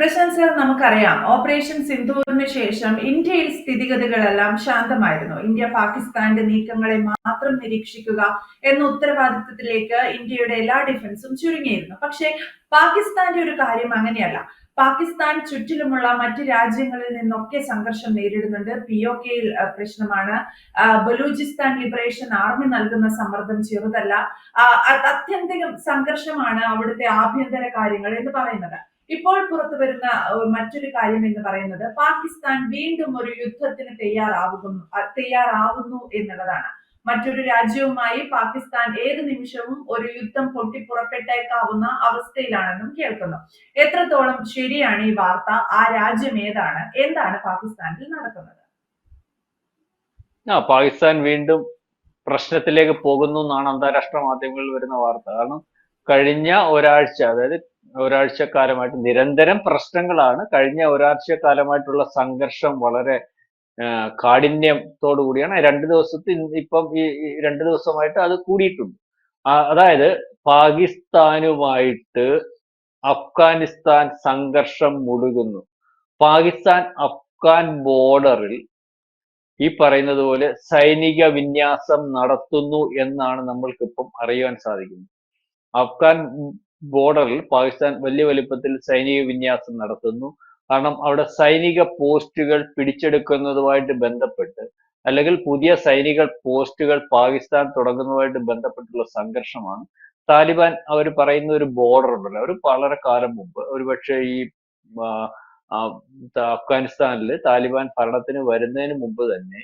Prashant sir നമുക്കറിയാം. Operation സിന്ധൂറിന് ശേഷം ഇന്ത്യയിൽ സ്ഥിതിഗതികളെല്ലാം ശാന്തമായിരുന്നു. ഇന്ത്യ പാകിസ്ഥാന്റെ നീക്കങ്ങളെ മാത്രം നിരീക്ഷിക്കുക എന്ന ഉത്തരവാദിത്വത്തിലേക്ക് ഇന്ത്യയുടെ എല്ലാ ഡിഫൻസും ചുരുങ്ങിയിരുന്നു. പക്ഷേ പാകിസ്ഥാന്റെ ഒരു കാര്യം അങ്ങനെയല്ല. പാകിസ്ഥാൻ ചുറ്റിലുമുള്ള മറ്റ് രാജ്യങ്ങളിൽ നിന്നൊക്കെ സംഘർഷം നേരിടുന്നുണ്ട്. പി ഒ കെയിൽ പ്രശ്നമാണ്. ബലൂചിസ്ഥാൻ ലിബറേഷൻ ആർമി നൽകുന്ന സമ്മർദ്ദം ചെറുതല്ല. അത്യന്തികം സംഘർഷമാണ് അവിടുത്തെ ആഭ്യന്തര കാര്യങ്ങൾ എന്ന് പറയുന്നത്. ഇപ്പോൾ പുറത്തു വരുന്ന മറ്റൊരു കാര്യം എന്ന് പറയുന്നത് പാകിസ്ഥാൻ വീണ്ടും ഒരു യുദ്ധത്തിന് തയ്യാറാവുന്നു തയ്യാറാവുന്നു എന്നുള്ളതാണ്. മറ്റൊരു രാജ്യവുമായി പാകിസ്ഥാൻ ഏത് നിമിഷവും ഒരു യുദ്ധം പൊട്ടിപ്പുറപ്പെട്ടേക്കാവുന്ന അവസ്ഥയിലാണെന്നും കേൾക്കുന്നു. എത്രത്തോളം ശരിയാണ് ഈ വാർത്ത? ആ രാജ്യം ഏതാണ്? എന്താണ് പാകിസ്ഥാനിൽ നടക്കുന്നത്? ആ പാകിസ്ഥാൻ വീണ്ടും പ്രശ്നത്തിലേക്ക് പോകുന്നു എന്നാണ് അന്താരാഷ്ട്ര മാധ്യമങ്ങളിൽ വരുന്ന വാർത്ത. കാരണം കഴിഞ്ഞ ഒരാഴ്ച അതായത് ഒരാഴ്ചക്കാലമായിട്ട് നിരന്തരം പ്രശ്നങ്ങളാണ്. കഴിഞ്ഞ ഒരാഴ്ചക്കാലമായിട്ടുള്ള സംഘർഷം വളരെ കാഠിന്യത്തോടു കൂടിയാണ്. രണ്ട് ദിവസത്തിൽ ഇപ്പം ഈ ഈ രണ്ട് ദിവസമായിട്ട് അത് കൂടിയിട്ടുണ്ട്. അതായത് പാകിസ്ഥാനുമായിട്ട് അഫ്ഗാനിസ്ഥാൻ സംഘർഷം മുഴുകുന്നു. പാകിസ്ഥാൻ അഫ്ഗാൻ ബോർഡറിൽ ഈ പറയുന്നത് പോലെ സൈനിക വിന്യാസം നടത്തുന്നു എന്നാണ് നമ്മൾക്കിപ്പം അറിയാൻ സാധിക്കുന്നത്. അഫ്ഗാൻ ബോർഡറിൽ പാകിസ്ഥാൻ വലിയ വലിപ്പത്തിൽ സൈനിക വിന്യാസം നടത്തുന്നു. കാരണം അവിടെ സൈനിക പോസ്റ്റുകൾ പിടിച്ചെടുക്കുന്നതുമായിട്ട് ബന്ധപ്പെട്ട് അല്ലെങ്കിൽ പുതിയ സൈനിക പോസ്റ്റുകൾ പാകിസ്ഥാൻ തുടങ്ങുന്നതുമായിട്ട് ബന്ധപ്പെട്ടുള്ള സംഘർഷമാണ്. താലിബാൻ അവർ പറയുന്ന ഒരു ബോർഡർ ഉണ്ടല്ലോ അവർ വളരെ കാലം മുമ്പ് ഒരുപക്ഷെ ഈ അഫ്ഗാനിസ്ഥാനിൽ താലിബാൻ ഭരണത്തിന് വരുന്നതിന് മുമ്പ് തന്നെ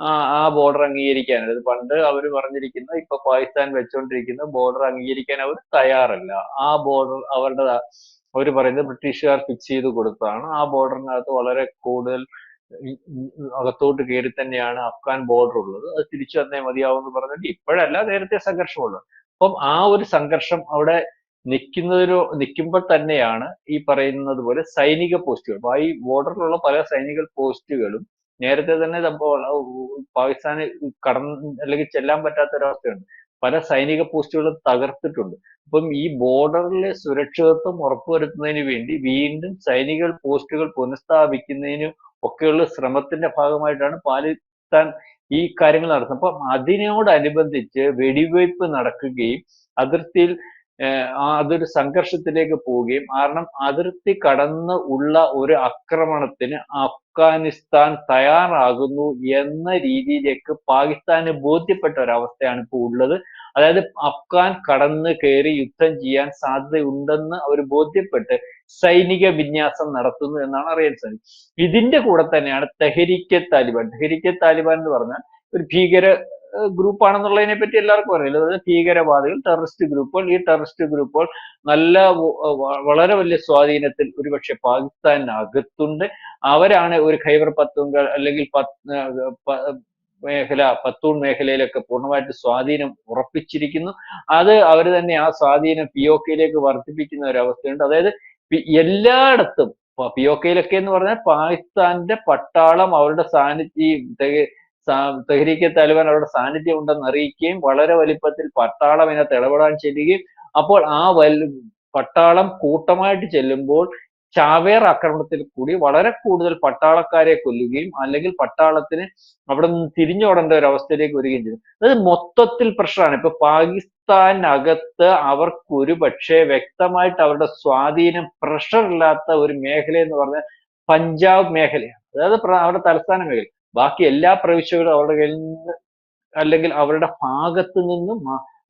ആ ആ ബോർഡർ അംഗീകരിക്കാൻ. അതായത് പണ്ട് അവർ പറഞ്ഞിരിക്കുന്ന ഇപ്പൊ പാകിസ്ഥാൻ വെച്ചുകൊണ്ടിരിക്കുന്ന ബോർഡർ അംഗീകരിക്കാൻ അവർ തയ്യാറല്ല. ആ ബോർഡർ അവരുടെ അവർ പറയുന്നത് ബ്രിട്ടീഷുകാർ ഫിക്സ് ചെയ്ത് കൊടുത്തതാണ്. ആ ബോർഡറിനകത്ത് വളരെ കൂടുതൽ അകത്തോട്ട് കയറി തന്നെയാണ് അഫ്ഗാൻ ബോർഡർ ഉള്ളത്. അത് തിരിച്ചു വന്നേ മതിയാവും എന്ന് പറഞ്ഞിട്ട് ഇപ്പോഴല്ല നേരത്തെ സംഘർഷമുള്ളത് അപ്പം ആ ഒരു സംഘർഷം അവിടെ നിൽക്കുന്നതിനോ നിൽക്കുമ്പോൾ തന്നെയാണ് ഈ പറയുന്നത് പോലെ സൈനിക പോസ്റ്റുകൾ അപ്പൊ ഈ ബോർഡറിലുള്ള പല സൈനിക പോസ്റ്റുകളും നേരത്തെ തന്നെ സംഭവമാണ് പാകിസ്ഥാന് കടന്ന് അല്ലെങ്കിൽ ചെല്ലാൻ പറ്റാത്ത ഒരവസ്ഥയുണ്ട് പല സൈനിക പോസ്റ്റുകളും തകർത്തിട്ടുണ്ട്. അപ്പം ഈ ബോർഡറിലെ സുരക്ഷിതത്വം ഉറപ്പുവരുത്തുന്നതിന് വേണ്ടി വീണ്ടും സൈനിക പോസ്റ്റുകൾ പുനഃസ്ഥാപിക്കുന്നതിനും ഒക്കെയുള്ള ശ്രമത്തിന്റെ ഭാഗമായിട്ടാണ് പാകിസ്ഥാൻ ഈ കാര്യങ്ങൾ നടത്തുന്നത്. അപ്പം അതിനോടനുബന്ധിച്ച് വെടിവയ്പ് നടക്കുകയും അതിർത്തിയിൽ അതൊരു സംഘർഷത്തിലേക്ക് പോവുകയും കാരണം അതിർത്തി കടന്ന് ഉള്ള ഒരു ആക്രമണത്തിന് അഫ്ഗാനിസ്ഥാൻ തയ്യാറാകുന്നു എന്ന രീതിയിലേക്ക് പാകിസ്ഥാന് ബോധ്യപ്പെട്ട ഒരവസ്ഥയാണ് ഇപ്പോൾ ഉള്ളത്. അതായത് അഫ്ഗാൻ കടന്ന് കയറി യുദ്ധം ചെയ്യാൻ സാധ്യതയുണ്ടെന്ന് അവർ ബോധ്യപ്പെട്ട് സൈനിക വിന്യാസം നടത്തുന്നു എന്നാണ് അറിയാൻ സാധിക്കും ഇതിന്റെ കൂടെ തന്നെയാണ് തെഹരിക്കെ താലിബാൻ. തെഹരിക്കെ താലിബാൻ എന്ന് പറഞ്ഞാൽ ഒരു ഭീകര ഗ്രൂപ്പ് ആണെന്നുള്ളതിനെ പറ്റി എല്ലാവർക്കും അറിയില്ല അതായത് ഭീകരവാദികൾ ടെററിസ്റ്റ് ഗ്രൂപ്പുകൾ. ഈ ടെററിസ്റ്റ് ഗ്രൂപ്പുകൾ നല്ല വളരെ വലിയ സ്വാധീനത്തിൽ ഒരുപക്ഷെ പാകിസ്ഥാനകത്തുണ്ട്. അവരാണ് ഒരു ഖൈബർ പത്തുങ്കൾ അല്ലെങ്കിൽ പത് മേഖല പത്തൂൺ മേഖലയിലൊക്കെ പൂർണമായിട്ട് സ്വാധീനം ഉറപ്പിച്ചിരിക്കുന്നു. അത് അവർ തന്നെ ആ സ്വാധീനം പി ഒ കെയിലേക്ക് വർദ്ധിപ്പിക്കുന്ന ഒരു അവസ്ഥയുണ്ട് അതായത് എല്ലായിടത്തും പി ഒ കെയിലൊക്കെ എന്ന് പറഞ്ഞാൽ പാകിസ്ഥാന്റെ പട്ടാളം അവരുടെ സാന്നിധ്യം തെഹ്രീക്കെ താലിബാൻ അവരുടെ സാന്നിധ്യം ഉണ്ടെന്ന് അറിയിക്കുകയും വളരെ വലിപ്പത്തിൽ പട്ടാളം ഇതിനകത്ത് ഇടപെടാൻ ചെല്ലുകയും അപ്പോൾ ആ വൽ പട്ടാളം കൂട്ടമായിട്ട് ചെല്ലുമ്പോൾ ചാവേർ ആക്രമണത്തിൽ കൂടി വളരെ കൂടുതൽ പട്ടാളക്കാരെ കൊല്ലുകയും അല്ലെങ്കിൽ പട്ടാളത്തിന് അവിടെ നിന്ന് തിരിഞ്ഞോടേണ്ട ഒരു അവസ്ഥയിലേക്ക് വരികയും ചെയ്തു. അതായത് മൊത്തത്തിൽ പ്രഷറാണ് ഇപ്പൊ പാകിസ്ഥാനകത്ത് അവർക്കൊരു പക്ഷേ വ്യക്തമായിട്ട് അവരുടെ സ്വാധീനം പ്രഷർ ഇല്ലാത്ത ഒരു മേഖല എന്ന് പറഞ്ഞാൽ പഞ്ചാബ് മേഖലയാണ്. അതായത് അവരുടെ തലസ്ഥാന മേഖല. ബാക്കി എല്ലാ പ്രവിശ്യകളും അവരുടെ കയ്യിൽ നിന്ന് അല്ലെങ്കിൽ അവരുടെ ഭാഗത്ത് നിന്നും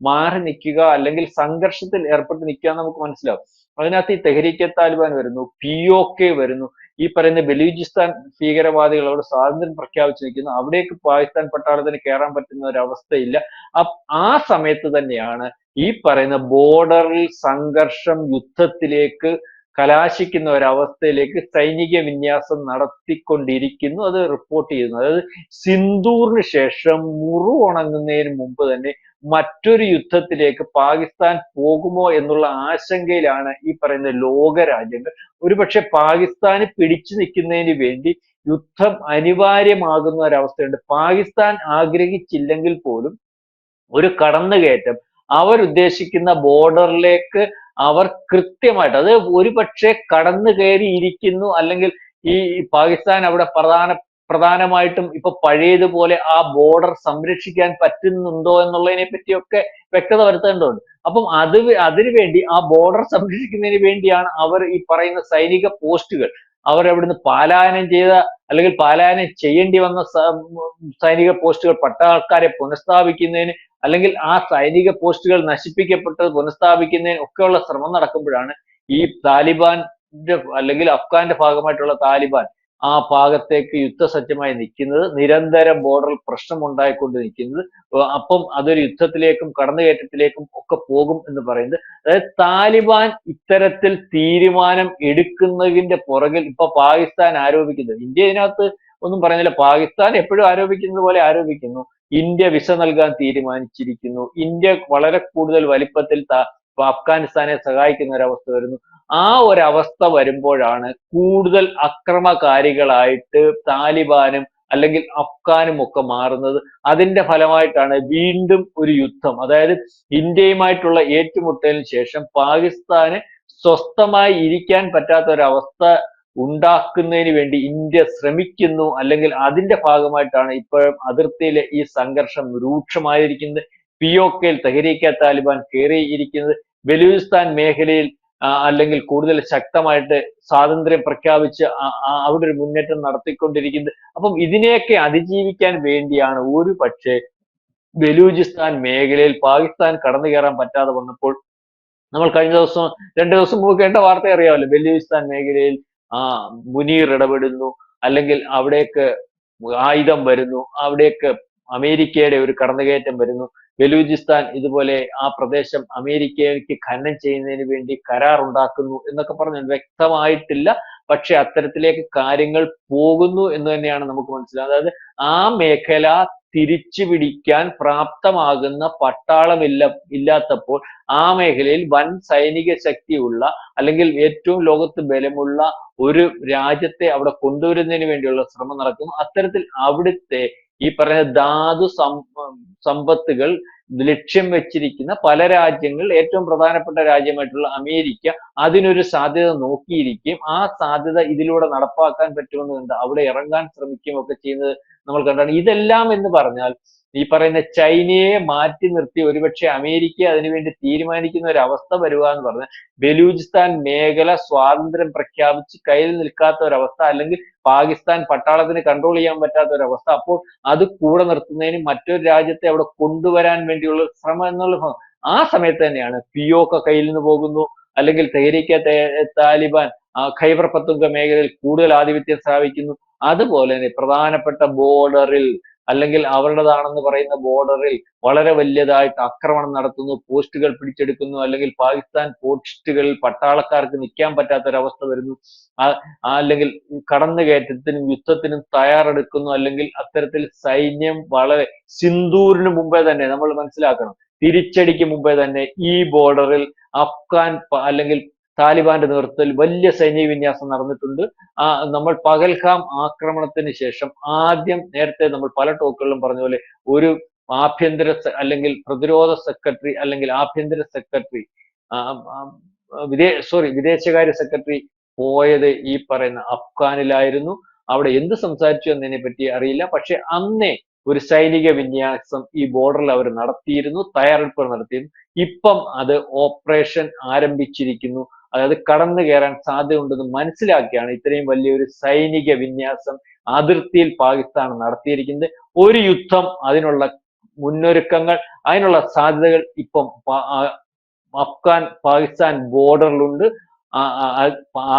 മാറി നിൽക്കുക അല്ലെങ്കിൽ സംഘർഷത്തിൽ ഏർപ്പെട്ട് നിൽക്കുക നമുക്ക് മനസ്സിലാവും. അതിനകത്ത് ഈ തെഹരീക്കെ താലിബാൻ വരുന്നു പി ഒ കെ വരുന്നു. ഈ പറയുന്ന ബലൂചിസ്ഥാൻ ഭീകരവാദികൾ അവിടെ സ്വാതന്ത്ര്യം പ്രഖ്യാപിച്ചു നിൽക്കുന്നു. അവിടേക്ക് പാകിസ്ഥാൻ പട്ടാളത്തിന് കയറാൻ പറ്റുന്ന ഒരു അവസ്ഥയില്ല ആ സമയത്ത് തന്നെയാണ് ഈ പറയുന്ന ബോർഡറിൽ സംഘർഷം യുദ്ധത്തിലേക്ക് കലാശിക്കുന്ന ഒരവസ്ഥയിലേക്ക് സൈനിക വിന്യാസം നടത്തിക്കൊണ്ടിരിക്കുന്നു. അത് റിപ്പോർട്ട് ചെയ്യുന്നു. അതായത് സിന്ദൂറിന് ശേഷം മുറു ഉണങ്ങുന്നതിന് മുമ്പ് തന്നെ മറ്റൊരു യുദ്ധത്തിലേക്ക് പാകിസ്ഥാൻ പോകുമോ എന്നുള്ള ആശങ്കയിലാണ് ഈ പറയുന്ന ലോകരാജ്യങ്ങൾ. ഒരുപക്ഷെ പാകിസ്ഥാന് പിടിച്ചു നിൽക്കുന്നതിന് വേണ്ടി യുദ്ധം അനിവാര്യമാകുന്ന ഒരവസ്ഥയുണ്ട്. പാകിസ്ഥാൻ ആഗ്രഹിച്ചില്ലെങ്കിൽ പോലും ഒരു കടന്നുകയറ്റം അവരുദ്ദേശിക്കുന്ന ബോർഡറിലേക്ക് അവർ കൃത്യമായിട്ട് അത് ഒരു പക്ഷേ കടന്നു കയറിയിരിക്കുന്നു അല്ലെങ്കിൽ ഈ പാകിസ്ഥാൻ അവിടെ പ്രധാന പ്രധാനമായിട്ടും ഇപ്പൊ പഴയതുപോലെ ആ ബോർഡർ സംരക്ഷിക്കാൻ പറ്റുന്നുണ്ടോ എന്നുള്ളതിനെ പറ്റിയൊക്കെ വ്യക്തത വരുത്തേണ്ടതുണ്ട്. അപ്പം അത് അതിനുവേണ്ടി അതിനു വേണ്ടി ആ ബോർഡർ സംരക്ഷിക്കുന്നതിന് വേണ്ടിയാണ് അവർ ഈ പറയുന്ന സൈനിക പോസ്റ്റുകൾ അവർ അവിടുന്ന് പാലായനം ചെയ്ത അല്ലെങ്കിൽ പാലായനം ചെയ്യേണ്ടി വന്ന സൈനിക പോസ്റ്റുകൾ പട്ടാൾക്കാരെ പുനഃസ്ഥാപിക്കുന്നതിന് അല്ലെങ്കിൽ ആ സൈനിക പോസ്റ്റുകൾ നശിപ്പിക്കപ്പെട്ടത് പുനഃസ്ഥാപിക്കുന്നതിന് ഒക്കെയുള്ള ശ്രമം നടക്കുമ്പോഴാണ് ഈ താലിബാന്റെ അല്ലെങ്കിൽ അഫ്ഗാന്റെ ഭാഗമായിട്ടുള്ള താലിബാൻ ആ ഭാഗത്തേക്ക് യുദ്ധസജ്ജമായി നിൽക്കുന്നത് നിരന്തരം ബോർഡറിൽ പ്രശ്നം ഉണ്ടായിക്കൊണ്ട് നിൽക്കുന്നത് അപ്പം അതൊരു യുദ്ധത്തിലേക്കും കടന്നുകയറ്റത്തിലേക്കും ഒക്കെ പോകും എന്ന് പറയുന്നത്. അതായത് താലിബാൻ ഇത്തരത്തിൽ തീരുമാനം എടുക്കുന്നതിന്റെ പുറകിൽ ഇപ്പൊ പാകിസ്ഥാൻ ആരോപിക്കുന്നത്. ഇന്ത്യ ഇതിനകത്ത് ഒന്നും പറയുന്നില്ല. പാകിസ്ഥാൻ എപ്പോഴും ആരോപിക്കുന്നത് പോലെ ആരോപിക്കുന്നു. ഇന്ത്യ വിസ നൽകാൻ തീരുമാനിച്ചിരിക്കുന്നു. ഇന്ത്യ വളരെ കൂടുതൽ വലിപ്പത്തിൽ അഫ്ഗാനിസ്ഥാനെ സഹായിക്കുന്ന ഒരവസ്ഥ വരുന്നു ആ ഒരവസ്ഥ വരുമ്പോഴാണ് കൂടുതൽ അക്രമകാരികളായിട്ട് താലിബാനും അല്ലെങ്കിൽ അഫ്ഗാനും ഒക്കെ മാറുന്നത്. അതിന്റെ ഫലമായിട്ടാണ് വീണ്ടും ഒരു യുദ്ധം. അതായത് ഇന്ത്യയുമായിട്ടുള്ള ഏറ്റുമുട്ടലിന് ശേഷം പാകിസ്ഥാന് സ്വസ്ഥമായി ഇരിക്കാൻ പറ്റാത്ത ഒരവസ്ഥ ഉണ്ടാക്കുന്നതിന് വേണ്ടി ഇന്ത്യ ശ്രമിക്കുന്നു. അല്ലെങ്കിൽ അതിന്റെ ഭാഗമായിട്ടാണ് ഇപ്പോഴും അതിർത്തിയിലെ ഈ സംഘർഷം രൂക്ഷമായിരിക്കുന്നത്. പി ഒ കെയിൽ താലിബാൻ കയറിയിരിക്കുന്നത്. ബലൂചിസ്ഥാൻ മേഖലയിൽ അല്ലെങ്കിൽ കൂടുതൽ ശക്തമായിട്ട് സ്വാതന്ത്ര്യം പ്രഖ്യാപിച്ച് അവിടെ ഒരു മുന്നേറ്റം നടത്തിക്കൊണ്ടിരിക്കുന്നത്. അപ്പം ഇതിനെയൊക്കെ അതിജീവിക്കാൻ വേണ്ടിയാണ് ഒരു പക്ഷേ ബലൂചിസ്ഥാൻ മേഖലയിൽ പാകിസ്ഥാൻ കടന്നു കയറാൻ പറ്റാതെ വന്നപ്പോൾ നമ്മൾ കഴിഞ്ഞ ദിവസം രണ്ടു ദിവസം മുമ്പ് കേട്ട വാർത്ത അറിയാമല്ലോ ബലൂചിസ്ഥാൻ മേഖലയിൽ ആ മുനീർ ഇടപെടുന്നു അല്ലെങ്കിൽ അവിടേക്ക് ആയുധം വരുന്നു അവിടേക്ക് അമേരിക്കയുടെ ഒരു കടന്നുകയറ്റം വരുന്നു. ബലൂചിസ്ഥാൻ ഇതുപോലെ ആ പ്രദേശം അമേരിക്കയ്ക്ക് ഖനനം ചെയ്യുന്നതിന് വേണ്ടി കരാർ ഉണ്ടാക്കുന്നു എന്നൊക്കെ പറഞ്ഞു വ്യക്തമായിട്ടില്ല. പക്ഷെ അത്തരത്തിലേക്ക് കാര്യങ്ങൾ പോകുന്നു എന്ന് തന്നെയാണ് നമുക്ക് മനസ്സിലാകുന്നത് അതായത് ആ മേഖല തിരിച്ചു പിടിക്കാൻ പ്രാപ്തമാകുന്ന പട്ടാളമില്ല ഇല്ലാത്തപ്പോൾ ആ മേഖലയിൽ വൻ സൈനിക ശക്തിയുള്ള അല്ലെങ്കിൽ ഏറ്റവും ലോകത്ത് ബലമുള്ള ഒരു രാജ്യത്തെ അവിടെ കൊണ്ടുവരുന്നതിന് വേണ്ടിയുള്ള ശ്രമം നടക്കുന്നു. അത്തരത്തിൽ അവിടുത്തെ ഈ പറഞ്ഞ ധാതു സമ്പത്തുകൾ ലക്ഷ്യം വെച്ചിരിക്കുന്ന പല രാജ്യങ്ങൾ ഏറ്റവും പ്രധാനപ്പെട്ട രാജ്യമായിട്ടുള്ള അമേരിക്ക അതിനൊരു സാധ്യത നോക്കിയിരിക്കുകയും ആ സാധ്യത ഇതിലൂടെ നടപ്പാക്കാൻ പറ്റുമെന്ന് കണ്ട് അവിടെ ഇറങ്ങാൻ ശ്രമിക്കുകയും ഒക്കെ ചെയ്യുന്നത് നമ്മൾ കണ്ടാണ്. ഇതെല്ലാം എന്ന് പറഞ്ഞാൽ ഈ പറയുന്ന ചൈനയെ മാറ്റി നിർത്തി ഒരുപക്ഷെ അമേരിക്ക അതിനുവേണ്ടി തീരുമാനിക്കുന്ന ഒരു അവസ്ഥ വരിക എന്ന് പറഞ്ഞാൽ ബലൂചിസ്ഥാൻ മേഖല സ്വാതന്ത്ര്യം പ്രഖ്യാപിച്ച് കയ്യിൽ നിൽക്കാത്ത ഒരവസ്ഥ അല്ലെങ്കിൽ പാകിസ്ഥാൻ പട്ടാളത്തിന് കൺട്രോൾ ചെയ്യാൻ പറ്റാത്ത ഒരവസ്ഥ. അപ്പോൾ അത് കൂടെ നിർത്തുന്നതിന് മറ്റൊരു രാജ്യത്തെ അവിടെ കൊണ്ടുവരാൻ വേണ്ടിയുള്ള ശ്രമം എന്നുള്ള ആ സമയത്ത് തന്നെയാണ് പിയോക്ക കയ്യിൽ നിന്ന് പോകുന്നു. അല്ലെങ്കിൽ തെഹരീക്ക താലിബാൻ ഖൈബർ പത്തുങ്ക മേഖലയിൽ കൂടുതൽ ആധിപത്യം സ്ഥാപിക്കുന്നു. അതുപോലെ തന്നെ പ്രധാനപ്പെട്ട ബോർഡറിൽ അല്ലെങ്കിൽ അവരുടേതാണെന്ന് പറയുന്ന ബോർഡറിൽ വളരെ വലിയതായിട്ട് ആക്രമണം നടത്തുന്നു പോസ്റ്റുകൾ പിടിച്ചെടുക്കുന്നു അല്ലെങ്കിൽ പാകിസ്ഥാൻ പോസ്റ്റുകളിൽ പട്ടാളക്കാർക്ക് നിൽക്കാൻ പറ്റാത്ത ഒരവസ്ഥ വരുന്നു അല്ലെങ്കിൽ കടന്നുകയറ്റത്തിനും യുദ്ധത്തിനും തയ്യാറെടുക്കുന്നു അല്ലെങ്കിൽ അത്തരത്തിൽ സൈന്യം വളരെ സിന്ദൂരിന് മുമ്പേ തന്നെ നമ്മൾ മനസ്സിലാക്കണം തിരിച്ചടിക്ക് മുമ്പേ തന്നെ ഈ ബോർഡറിൽ അഫ്ഗാൻ അല്ലെങ്കിൽ താലിബാന്റെ നേതൃത്വത്തിൽ വലിയ സൈനിക വിന്യാസം നടന്നിട്ടുണ്ട്. ആ നമ്മൾ പകൽഖാം ആക്രമണത്തിന് ശേഷം ആദ്യം നേരത്തെ നമ്മൾ പല ടോക്കുകളിലും പറഞ്ഞ പോലെ ഒരു ആഭ്യന്തര അല്ലെങ്കിൽ പ്രതിരോധ സെക്രട്ടറി അല്ലെങ്കിൽ ആഭ്യന്തര സെക്രട്ടറി വിദേ സോറി വിദേശകാര്യ സെക്രട്ടറി പോയത് ഈ പറയുന്ന അഫ്ഗാനിലായിരുന്നു. അവിടെ എന്ത് സംസാരിച്ചു എന്നതിനെ പറ്റി അറിയില്ല. പക്ഷെ അന്നേ ഒരു സൈനിക വിന്യാസം ഈ ബോർഡറിൽ അവർ നടത്തിയിരുന്നു തയ്യാറെടുപ്പുകൾ നടത്തിയിരുന്നു. ഇപ്പം അത് ഓപ്പറേഷൻ ആരംഭിച്ചിരിക്കുന്നു. അതായത് കടന്നു കയറാൻ സാധ്യതയുണ്ടെന്ന് മനസ്സിലാക്കിയാണ് ഇത്രയും വലിയൊരു സൈനിക വിന്യാസം അതിർത്തിയിൽ പാകിസ്ഥാൻ നടത്തിയിരിക്കുന്നത്. ഒരു യുദ്ധം അതിനുള്ള മുന്നൊരുക്കങ്ങൾ അതിനുള്ള സാധ്യതകൾ ഇപ്പം അഫ്ഗാൻ പാകിസ്ഥാൻ ബോർഡറിലുണ്ട്.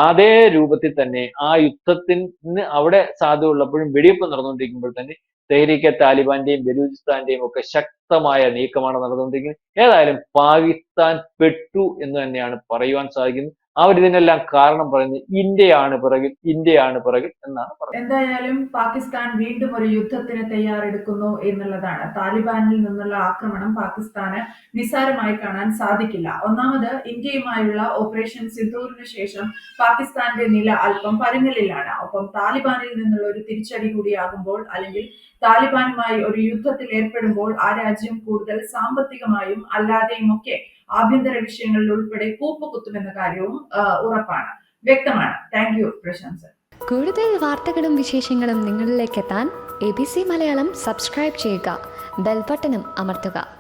അതേ രൂപത്തിൽ തന്നെ ആ യുദ്ധത്തിന് അവിടെ സാധ്യത ഉള്ളപ്പോഴും വെടിവെപ്പ് നടന്നുകൊണ്ടിരിക്കുമ്പോൾ തന്നെ തെഹരീക്ക താലിബാന്റെയും ബലൂചിസ്ഥാന്റെയും ഒക്കെ ശക്തമായ നീക്കമാണ് നടന്നുകൊണ്ടിരിക്കുന്നത് ഏതായാലും പാകിസ്ഥാൻ പെട്ടു എന്ന് തന്നെയാണ് പറയുവാൻ സാധിക്കുന്നത്. അവർ ഇതിനെല്ലാം കാരണം പറയുന്നത് ഇന്ത്യയാണ് പിറകിൽ ഇന്ത്യയാണ് പിറകിൽ എന്നാണ് പറയുന്നത്. എന്തായാലും പാകിസ്ഥാൻ വീണ്ടും ഒരു യുദ്ധത്തിന് തയ്യാറെടുക്കുന്നു എന്നുള്ളതാണ്. താലിബാനിൽ നിന്നുള്ള ആക്രമണം പാകിസ്ഥാന് നിസ്സാരമായി കാണാൻ സാധിക്കില്ല. ഒന്നാമത് ഇന്ത്യയുമായുള്ള ഓപ്പറേഷൻ സിന്ധൂറിന് ശേഷം പാകിസ്ഥാന്റെ നില അല്പം പരുങ്ങലിലാണ്. ഒപ്പം താലിബാനിൽ നിന്നുള്ള ഒരു തിരിച്ചടി കൂടിയാകുമ്പോൾ അല്ലെങ്കിൽ താലിബാനുമായി ഒരു യുദ്ധത്തിൽ ഏർപ്പെടുമ്പോൾ ആ രാജ്യം കൂടുതൽ സാമ്പത്തികമായും അല്ലാതെയും ഒക്കെ ആഭ്യന്തര വിഷയങ്ങളിൽ ഉൾപ്പെടെ കൂപ്പുകുത്തുമെന്ന കാര്യവും ഉറപ്പാണ്. വ്യക്തമാണ്. താങ്ക് യു പ്രശാന്ത് സർ കൂടുതൽ വാർത്തകളും വിശേഷങ്ങളും നിങ്ങളിലേക്ക് എത്താൻ A B C Malayalam subscribe ചെയ്യുക. ബെൽബട്ടനും അമർത്തുക.